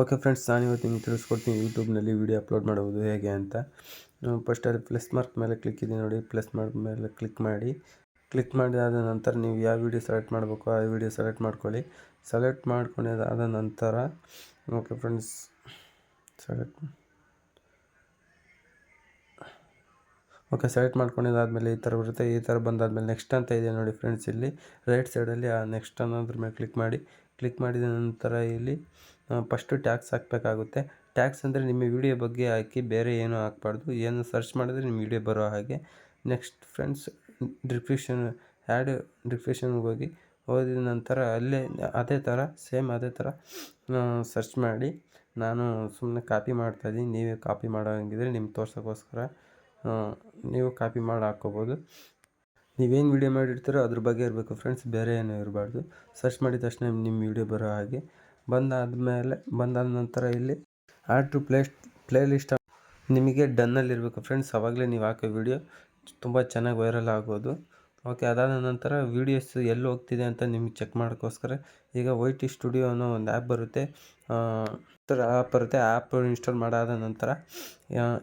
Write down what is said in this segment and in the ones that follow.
Okay friends ನಾನು ಇವತ್ತು ನಿಮ್ಗೆ ತಿಳಿಸ್ಕೊಡ್ತೀನಿ ಯೂಟ್ಯೂಬ್ನಲ್ಲಿ ವೀಡಿಯೋ ಅಪ್ಲೋಡ್ ಮಾಡುವುದು ಹೇಗೆ ಅಂತ. ಫಸ್ಟ್ ಅಲ್ಲಿ ಪ್ಲಸ್ ಮಾರ್ಕ್ ಮೇಲೆ ಕ್ಲಿಕ್ ಇದೆ ನೋಡಿ ಪ್ಲಸ್ ಮಾರ್ಕ್ ಮೇಲೆ ಕ್ಲಿಕ್ ಮಾಡಿ. ಕ್ಲಿಕ್ ಮಾಡಿದಾದ ನಂತರ ನೀವು ಯಾವ ವಿಡಿಯೋ ಸೆಲೆಕ್ಟ್ ಮಾಡಬೇಕು ಆ ವಿಡಿಯೋ ಸೆಲೆಕ್ಟ್ ಮಾಡ್ಕೊಳ್ಳಿ. ಸೆಲೆಕ್ಟ್ ಮಾಡ್ಕೊಂಡಿದ್ದಾದ ನಂತರ, okay friends select okay select ಮಾಡ್ಕೊಂಡಿದ್ದಾದಮೇಲೆ ಈ ಥರ ಬರುತ್ತೆ, ಈ ಥರ ಬಂದಾದಮೇಲೆ ನೆಕ್ಸ್ಟ್ ಅಂತ ಇದೆ ನೋಡಿ ಫ್ರೆಂಡ್ಸ್ ಇಲ್ಲಿ. ರೈಟ್ ಸೈಡಲ್ಲಿ ಆ ನೆಕ್ಸ್ಟ್ ಅನ್ನೋದ್ರ ಮೇಲೆ ಕ್ಲಿಕ್ ಮಾಡಿ. ಕ್ಲಿಕ್ ಮಾಡಿದ ನಂತರ ಇಲ್ಲಿ ಫಸ್ಟು ಟ್ಯಾಕ್ಸ್ ಹಾಕಬೇಕಾಗುತ್ತೆ. ಟ್ಯಾಕ್ಸ್ ಅಂದರೆ ನಿಮ್ಮ ವಿಡಿಯೋ ಬಗ್ಗೆ ಹಾಕಿ ಬೇರೆ ಏನೂ ಹಾಕ್ಬಾರ್ದು. ಏನು ಸರ್ಚ್ ಮಾಡಿದ್ರೆ ನಿಮ್ಮ ವಿಡಿಯೋ ಬರೋ ಹಾಗೆ. ನೆಕ್ಸ್ಟ್ ಫ್ರೆಂಡ್ಸ್ ಡಿಸ್ಕ್ರಿಪ್ಷನ್ ಆ್ಯಡ್ ಡಿಸ್ಕ್ರಿಪ್ಷನ್ಗೆ ಹೋಗಿ. ಓದಿದ ನಂತರ ಅಲ್ಲೇ ಅದೇ ಥರ ಸೇಮ್ ಅದೇ ಥರ ಸರ್ಚ್ ಮಾಡಿ. ನಾನು ಸುಮ್ಮನೆ ಕಾಪಿ ಮಾಡ್ತಾಯಿದ್ದೀನಿ ನೀವೇ ಕಾಪಿ ಮಾಡೋ ಹಂಗಿದ್ರೆ ನಿಮ್ಗೆ ತೋರ್ಸೋಕ್ಕೋಸ್ಕರ ನೀವು ಕಾಪಿ ಮಾಡಿ ಹಾಕ್ಕೋಬೋದು. ನೀವೇನು ವೀಡಿಯೋ ಮಾಡಿರ್ತೀರೋ ಅದ್ರ ಬಗ್ಗೆ ಇರಬೇಕು ಫ್ರೆಂಡ್ಸ್ ಬೇರೆ ಏನೂ ಇರಬಾರ್ದು. ಸರ್ಚ್ ಮಾಡಿದ ತಕ್ಷಣ ನಿಮ್ಮ ವೀಡಿಯೋ ಬರೋ ಹಾಗೆ. ಬಂದಾದಮೇಲೆ, ಬಂದಾದ ನಂತರ ಇಲ್ಲಿ add to play playlist ನಿಮಗೆ ಡನ್ನಲ್ಲಿರಬೇಕು. ಫ್ರೆಂಡ್ಸ್ ಆವಾಗಲೇ ನೀವು ಹಾಕೋ ವೀಡಿಯೋ ತುಂಬ ಚೆನ್ನಾಗಿ ವೈರಲ್ ಆಗೋದು. ಓಕೆ, ಅದಾದ ನಂತರ ವೀಡಿಯೋಸ್ ಎಲ್ಲಿ ಹೋಗ್ತಿದೆ ಅಂತ ನಿಮಗೆ ಚೆಕ್ ಮಾಡೋಕ್ಕೋಸ್ಕರ ಈಗ ವೈ ಟಿ ಸ್ಟುಡಿಯೋ ಅನ್ನೋ ಒಂದು ಆ್ಯಪ್ ಬರುತ್ತೆ. ಥರ ಆ್ಯಪ್ ಬರುತ್ತೆ. ಆ್ಯಪ್ ಇನ್ಸ್ಟಾಲ್ ಮಾಡಾದ ನಂತರ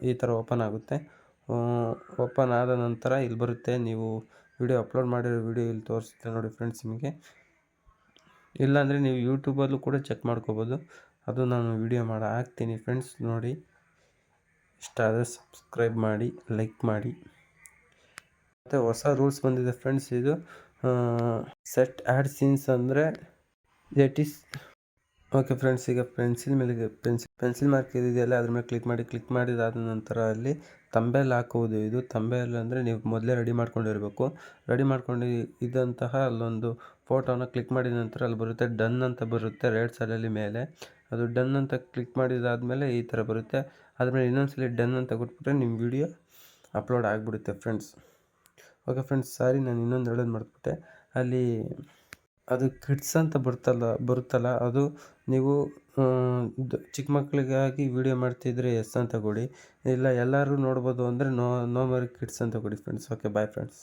ಈ ಥರ ಓಪನ್ ಆಗುತ್ತೆ. ಓಪನ್ ಆದ ನಂತರ ಇಲ್ಲಿ ಬರುತ್ತೆ. ನೀವು ವಿಡಿಯೋ ಅಪ್ಲೋಡ್ ಮಾಡಿರೋ ವಿಡಿಯೋ ಇಲ್ಲಿ ತೋರಿಸುತ್ತೆ ನೋಡಿ ಫ್ರೆಂಡ್ಸ್ ನಿಮಗೆ. ಇಲ್ಲಾಂದರೆ ನೀವು ಯೂಟ್ಯೂಬಲ್ಲೂ ಕೂಡ ಚೆಕ್ ಮಾಡ್ಕೋಬೋದು. ಅದು ನಾನು ವಿಡಿಯೋ ಮಾಡಿ, ಹಾಕ್ತೀನಿ ಫ್ರೆಂಡ್ಸ್ ನೋಡಿ. ಇಷ್ಟ ಆದರೆ ಸಬ್ಸ್ಕ್ರೈಬ್ ಮಾಡಿ, ಲೈಕ್ ಮಾಡಿ. ಮತ್ತು ಹೊಸ ರೂಲ್ಸ್ ಬಂದಿದೆ ಫ್ರೆಂಡ್ಸ್ ಇದು. ಸೆಟ್ ಆ್ಯಡ್ ಸೀನ್ಸ್ ಅಂದರೆ ದಟ್ ಈಸ್ ಓಕೆ ಫ್ರೆಂಡ್ಸ್ ಈಗ ಪೆನ್ಸಿಲ್ ಮೇಲೆ ಪೆನ್ಸಿಲ್ ಪೆನ್ಸಿಲ್ ಮಾರ್ಕ್ ಇದೆಯಲ್ಲ, ಅದ್ರ ಮೇಲೆ ಕ್ಲಿಕ್ ಮಾಡಿ ಕ್ಲಿಕ್ ಮಾಡಿದಾದ ನಂತರ ಅಲ್ಲಿ ತಂಬೆಲ್ ಹಾಕುವುದು ಇದು. ತಂಬೆಲ್ ಅಂದರೆ ನೀವು ಮೊದಲೇ ರೆಡಿ ಮಾಡ್ಕೊಂಡಿರಬೇಕು. ರೆಡಿ ಮಾಡ್ಕೊಂಡು ಇದ್ದಂತಹ ಅಲ್ಲೊಂದು ಫೋಟೋನ ಕ್ಲಿಕ್ ಮಾಡಿದ ನಂತರ ಅಲ್ಲಿ ಬರುತ್ತೆ ಡನ್ ಅಂತ ಬರುತ್ತೆ ರೆಡ್ ಸಲಲ್ಲಿ ಮೇಲೆ. ಅದು ಡನ್ ಅಂತ ಕ್ಲಿಕ್ ಮಾಡಿದಾದಮೇಲೆ ಈ ಥರ ಬರುತ್ತೆ. ಆದಮೇಲೆ ಇನ್ನೊಂದ್ಸಲಿ ಡನ್ ಅಂತ ಕೊಟ್ಬಿಟ್ರೆ ನಿಮ್ಮ ವಿಡಿಯೋ ಅಪ್ಲೋಡ್ ಆಗಿಬಿಡುತ್ತೆ ಫ್ರೆಂಡ್ಸ್ ಓಕೆ ಫ್ರೆಂಡ್ಸ್ ಸಾರಿ ನಾನು ಇನ್ನೊಂದು ಹೇಳೋದು ಮಾಡಿಬಿಟ್ಟೆ ಅಲ್ಲಿ ಅದು ಕಿಡ್ಸ್ ಅಂತ ಬರುತ್ತಲ್ಲ ಬರುತ್ತಲ್ಲ, ಅದು ನೀವು ಚಿಕ್ಕ ಮಕ್ಕಳಿಗಾಗಿ ವೀಡಿಯೋ ಮಾಡ್ತಿದ್ರೆ ಎಸ್ ಅಂತ ಕೊಡಿ. ಇಲ್ಲ, ಎಲ್ಲರೂ ನೋಡ್ಬೋದು ಅಂದರೆ ನೋ ನೋ ಮರಿ ಕಿಡ್ಸ್ ಅಂತ ಕೊಡಿ ಫ್ರೆಂಡ್ಸ್ ಓಕೆ ಬಾಯ್ ಫ್ರೆಂಡ್ಸ್